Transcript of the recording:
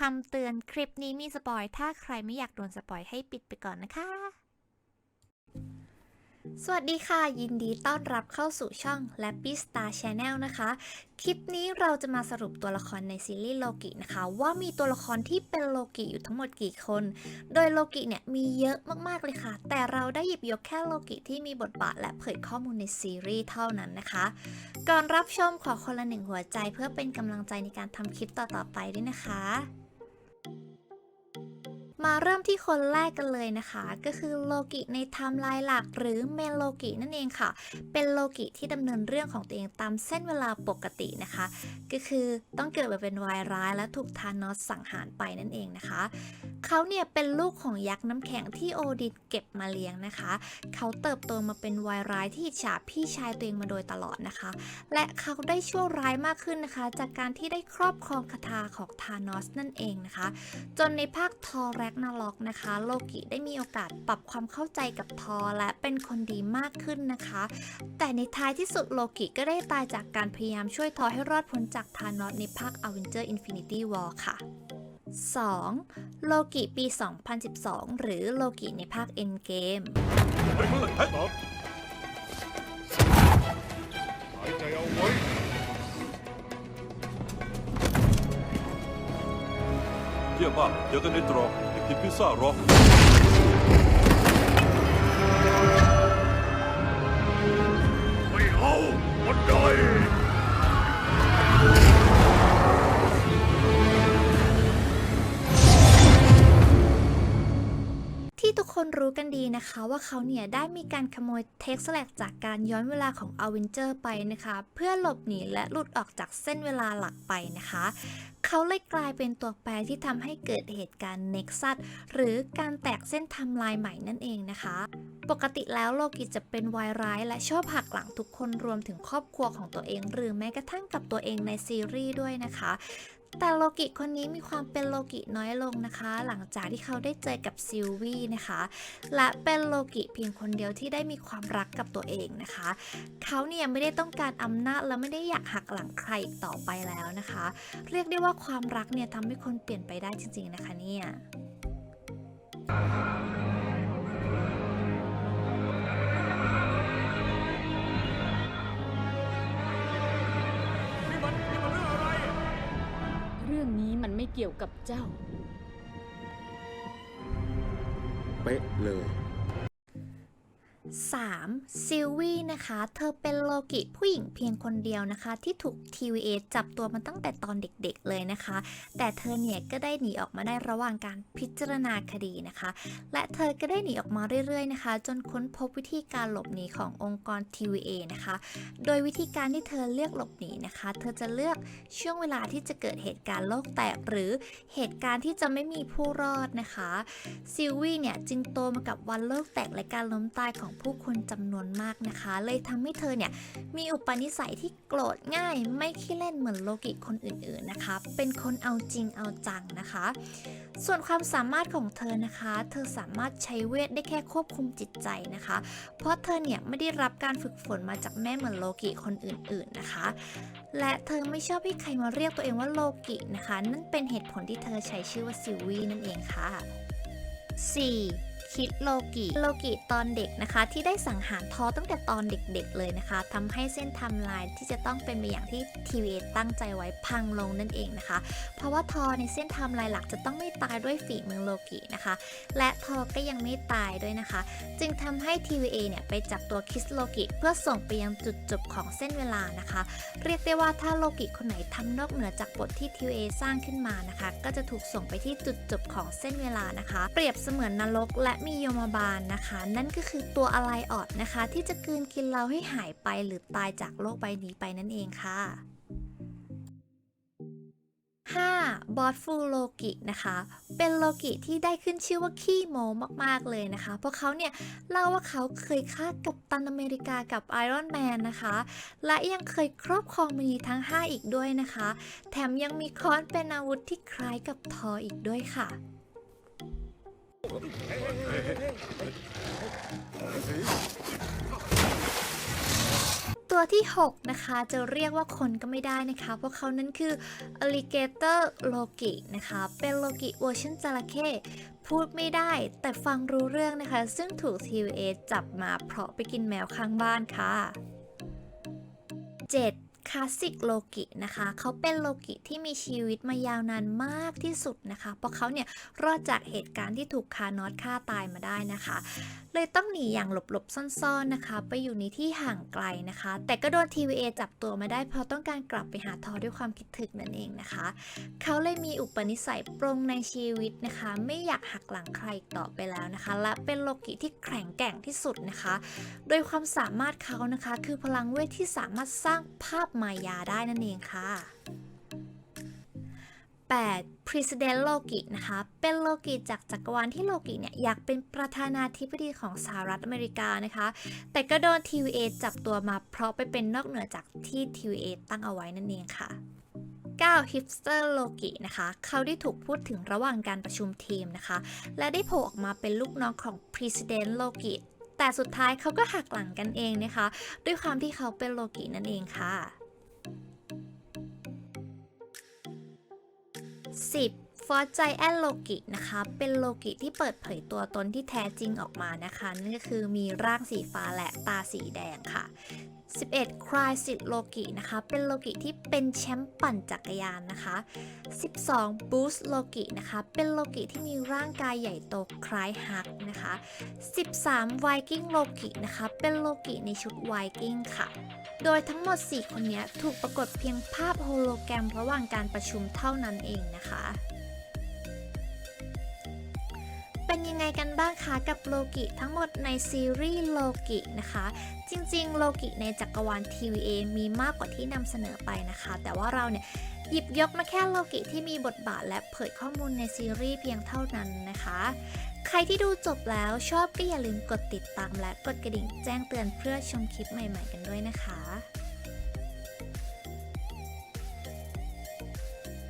คำเตือนคลิปนี้มีสปอย ถ้าใครไม่อยากโดนสปอยให้ปิดไปก่อนนะคะ สวัสดีค่ะ ยินดีต้อนรับเข้าสู่ช่อง l a p p y Star Channel นะคะ คลิปนี้เราจะมาสรุปตัวละครในซีรีส์โลกินะคะ ว่ามีตัวละครที่เป็นโลกิอยู่ทั้งหมดกี่คน โดยโลกิเนี่ยมีเยอะมากๆเลยค่ะ แต่เราได้หยิบยกแค่โลกิที่มีบทบาทและเผยข้อมูลในซีรีส์เท่านั้นนะคะ ก่อนรับชมขอคนละหนึ่งหัวใจเพื่อเป็นกำลังใจในการทำคลิปต่อๆไปด้วยนะคะ มาเริ่มที่คนแรกกันเลยนะคะ ก็คือโลกิในไทม์ไลน์หลักหรือเมนโลกินั่นเองค่ะ เป็นโลกิที่ดำเนินเรื่องของตัวเองตามเส้นเวลาปกตินะคะ ก็คือต้องเกิดมาเป็นวายร้ายและถูกทานอสสังหารไปนั่นเองนะคะ เขาเนี่ยเป็นลูกของยักษ์น้ำแข็งที่โอดินเก็บมาเลี้ยงนะคะ เขาเติบโตมาเป็นวายร้ายที่ฉาพี่ชายตัวเองมาโดยตลอดนะคะ และเขาได้ชั่วร้ายมากขึ้นนะคะ จากการที่ได้ครอบครองคาถาของทานอสนั่นเองนะคะ จนในภาคทอแรกนาล็อกนะคะ โลกิได้มีโอกาสปรับความเข้าใจกับทอและเป็นคนดีมากขึ้นนะคะ แต่ในท้ายที่สุดโลกิก็ได้ตายจากการพยายามช่วยทอให้รอดพ้นจากทานอสในภาค Avenger Infinity War ค่ะ 2. โลกิปี 2012 หรือโลกิในภาค Endgame ไปเมื่อไหร่ตอบหายใจเอาไว้เยี่ยมมากเจอกันในตรอก ไป ที่ทุกคนรู้กันดีนะคะว่าเขาเนี่ยได้มีการขโมยเท็กซ์แลกจากการย้อนเวลาของอเวนเจอร์ไปนะคะ เพื่อหลบหนีและหลุดออกจากเส้นเวลาหลักไปนะคะ เขาเลยกลายเป็นตัวแปรที่ทำให้เกิดเหตุการณ์เน็กซัสหรือการแตกเส้นทำลายใหม่นั่นเองนะคะ ปกติแล้วโลกิจะเป็นวายร้าย และชอบหักหลังทุกคนรวมถึงครอบครัวของตัวเอง หรือแม้กระทั่งกับตัวเองในซีรีส์ด้วยนะคะ แต่โลกิคนนี้มีความเป็นโลกิน้อยลงนะคะ หลังจากที่เขาได้เจอกับซิลวี่นะคะ และเป็นโลกิเพียงคนเดียวที่ได้มีความรักกับตัวเองนะคะ เขาเนี่ยไม่ได้ต้องการอำนาจและไม่ได้อยากหักหลังใครอีกต่อไปแล้วนะคะ เรียกได้ว่าความรักเนี่ยทำให้คนเปลี่ยนไปได้จริง ๆนะคะเนี่ย เกี่ยวกับเจ้า เป๊ะเลย 3. ซิลวี่นะคะ เธอเป็นโลกิผู้หญิงเพียงคนเดียวนะคะ ที่ถูก TVA จับตัวมาตั้งแต่ตอนเด็กๆเลยนะคะ แต่เธอเนี่ยก็ได้หนีออกมาได้ระหว่างการพิจารณาคดีนะคะ และเธอก็ได้หนีออกมาเรื่อยๆนะคะ จนค้นพบวิธีการหลบหนีขององค์กร TVA นะคะ โดยวิธีการที่เธอเลือกหลบหนีนะคะ เธอจะเลือกช่วงเวลาที่จะเกิดเหตุการณ์โลกแตกหรือเหตุการณ์ที่จะไม่มีผู้รอดนะคะซิลวี่เนี่ยจึงโตมากับวันโลกแตกและการล้มตายของผู้คนนจำนวนมากนะคะ เลยทำให้เธอเนี่ยมีอุปนิสัยที่โกรธง่าย ไม่ขี้เล่นเหมือนโลกิคนอื่นๆนะคะ เป็นคนเอาจริงเอาจังนะคะ ส่วนความสามารถของเธอนะคะ เธอสามารถใช้เวทได้แค่ควบคุมจิตใจนะคะ เพราะเธอเนี่ยไม่ได้รับการฝึกฝนมาจากแม่เหมือนโลกิคนอื่นๆนะคะ และเธอไม่ชอบให้ใครมาเรียกตัวเองว่าโลกินะคะ นั่นเป็นเหตุผลที่เธอใช้ชื่อว่าซิวีนั่นเองค่ะ 4. คิดโลกิโลกิตอนเด็กนะคะ ที่ได้สังหารทอตั้งแต่ตอนเด็กๆเลยนะคะทำให้เส้นไทำลายที่จะต้องเป็นไปอย่างที่ทีวีตั้งใจไว้พังลงนั่นเองนะคะ เพราะว่าทอในเส้นไทำลายหลักจะต้องไม่ตายด้วยฝีมือโลกินะคะ และทอก็ยังไม่ตายด้วยนะคะ จึงทำให้ TVA เนี่ยไปจับตัวคิสโลกิเพื่อส่งไปยังจุดจบของเส้นเวลานะคะ เรียกได้ว่าถ้าโลกิคนไหนทำนอกเหนือจากบทที่ TVA สร้างขึ้นมานะคะ ก็จะถูกส่งไปที่จุดจบของเส้นเวลานะคะ เปรียบเสมือนนรกและมียมบาลนะคะ นั่นก็คือตัวอะไรออดนะคะ ที่จะกืนกินเราให้หายไปหรือตายจากโลกใบนี้ไปนั่นเองค่ะ 5. บอสฟูโลกินะคะ เป็นโลกิที่ได้ขึ้นชื่อว่าขี้โมมากๆเลยนะคะ เพราะเขาเนี่ยเล่าว่าเขาเคยฆ่ากับตันอเมริกากับไอรอนแมนนะคะ และยังเคยครอบครองมณีทั้ง 5 อีกด้วยนะคะ แถมยังมีค้อนเป็นอาวุธที่คล้ายกับทออีกด้วยค่ะ ตัวที่ 6 นะคะ จะเรียกว่าคนก็ไม่ได้นะคะ เพราะเขานั้นคือ alligator loki นะคะ เป็นโลกิเวอร์ชันจระเข้พูดไม่ได้ แต่ฟังรู้เรื่องนะคะ ซึ่งถูก TVA จับมาเพราะไปกินแมวข้างบ้านค่ะ 7. คลาสสิกโลกินะคะเขาเป็นโลกิที่มีชีวิตมายาวนานมากที่สุดนะคะ เพราะเขาเนี่ยรอดจากเหตุการณ์ที่ถูกคานอสฆ่าตายมาได้นะคะ เลยต้องหนีอย่างหลบๆซ่อนๆนะคะ ไปอยู่ในที่ห่างไกลนะคะ แต่ก็โดน TVA จับตัวมาได้เพราะต้องการกลับไปหาทอด้วยความคิดถึงนั่นเองนะคะ เขาเลยมีอุปนิสัยปรงในชีวิตนะคะ ไม่อยากหักหลังใครอีกต่อไปแล้วนะคะ และเป็นโลกิที่แข็งแกร่งที่สุดนะคะ โดยความสามารถเขานะคะ คือพลังเวทที่สามารถสร้างภาพมายาได้นั่นเองค่ะ 8. President Loki นะคะ เป็นโลกิจากจักรวาลที่โลกิเนี่ยอยากเป็นประธานาธิบดีของสหรัฐอเมริกานะคะ แต่ก็โดน TVA จับตัวมาเพราะไปเป็นนอกเหนือจากที่ TVA ตั้งเอาไว้นั่นเองค่ะ 9. Hipster Loki นะคะ เขาได้ถูกพูดถึงระหว่างการประชุมทีมนะคะ และได้โผล่ออกมาเป็นลูกน้องของ President Loki แต่สุดท้ายเขาก็หักหลังกันเองนะคะ ด้วยความที่เขาเป็นโลกินั่นเองค่ะ 10. ฟอร์ใจแอนโลกินะคะ เป็นโลกิที่เปิดเผยตัวตนที่แท้จริงออกมานะคะ นั่นก็คือมีร่างสีฟ้าและตาสีแดงค่ะ 11. ครายสิทโลกินะคะ เป็นโลกิที่เป็นแชมป์ปั่นจักรยานนะคะ 12. บูสโลกินะคะ เป็นโลกิที่มีร่างกายใหญ่โตคล้ายฮักนะคะ 13. ไวกิ้งโลกินะคะ เป็นโลกิในชุดไวกิ้งค่ะ โดยทั้งหมด 4 คนนี้ถูกปรากฏเพียงภาพโฮโลแกรมระหว่างการประชุมเท่านั้นเองนะคะ เป็นยังไงกันบ้างคะกับโลกิทั้งหมดในซีรีส์โลกินะคะ จริงๆ โลกิในจักรวาล TVA มีมากกว่าที่นำเสนอไปนะคะ แต่ว่าเราเนี่ยหยิบยกมาแค่โลกิที่มีบทบาทและเผยข้อมูลในซีรีส์เพียงเท่านั้นนะคะ ใครที่ดูจบแล้วชอบก็อย่าลืมกดติดตามและกดกระดิ่งแจ้งเตือนเพื่อชมคลิปใหม่ ๆ กันด้วยนะคะ